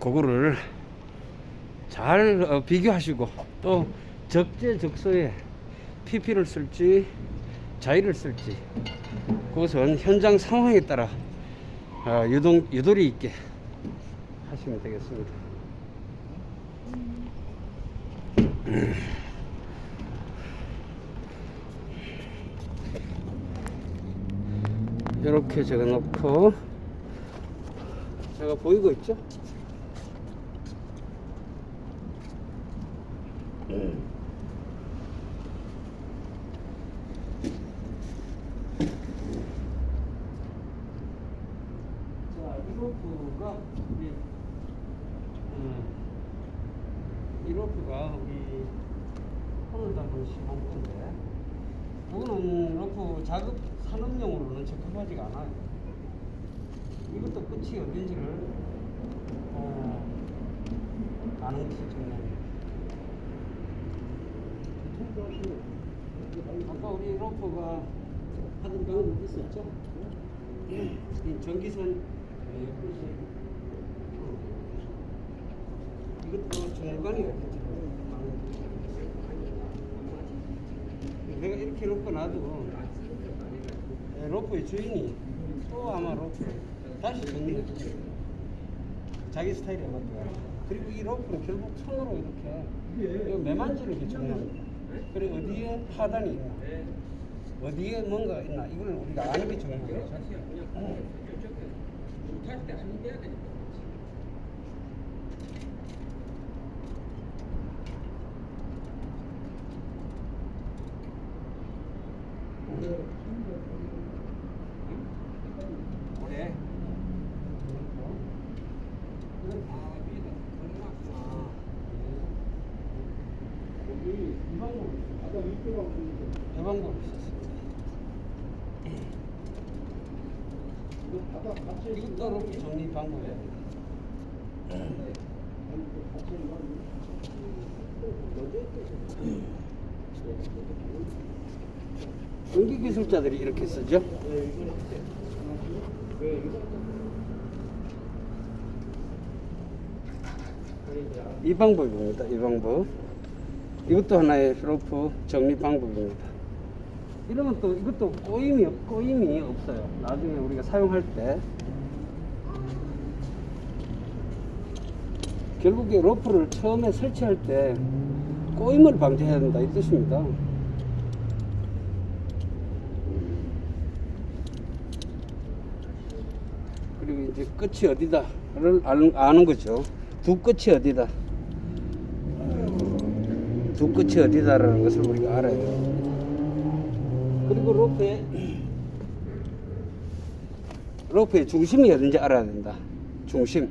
그거를 잘 어, 비교하시고 또 적재적소에 PP를 쓸지 자의를 쓸지 그것은 현장 상황에 따라 어, 유동, 유도리 있게 하시면 되겠습니다. 이렇게 적어 놓고 제가 보이고 있죠? 자, 이 로프가 우리 음, 이 로프가 우리 오늘 담은 심한 건데 이거는 로프 작업 산업용으로는 적합하지가 않아요. 이것도 끝이 어딘지를 어, 아는 중요해요. 아까 우리 로프가 하던 방법 있었죠? 이 전기선 예, 이것도 중간이에요. 내가 이렇게 놓고 놔도 예, 로프의 주인이 또 아마 로프를 다시 정리해 자기 스타일에 맞게 그리고 이 로프는 결국 손으로 이렇게 이 매만지는 게 중요합니다. 그리고 어디에 하단이 있나? 어디에 뭔가 있나? 이걸 우리가 아는 게 중요해요. 그 이 방법이 있었습니다. 이것도 로프 정리 방법이에요. 전기 기술자들이 이렇게 쓰죠. 이 방법입니다. 이 방법. 이것도 하나의 로프 정리 방법입니다. 이러면 또 이것도 꼬임이 없- 꼬임이 없어요. 나중에 우리가 사용할 때 결국에 로프를 처음에 설치할 때 꼬임을 방지해야 된다 이 뜻입니다. 그리고 이제 끝이 어디다를 아는, 아는 거죠. 두 끝이 어디다. 두 끝이 어디다라는 것을 우리가 알아야 돼요. 그리고 로프의 로프의 중심이 어딘지 알아야 된다. 중심.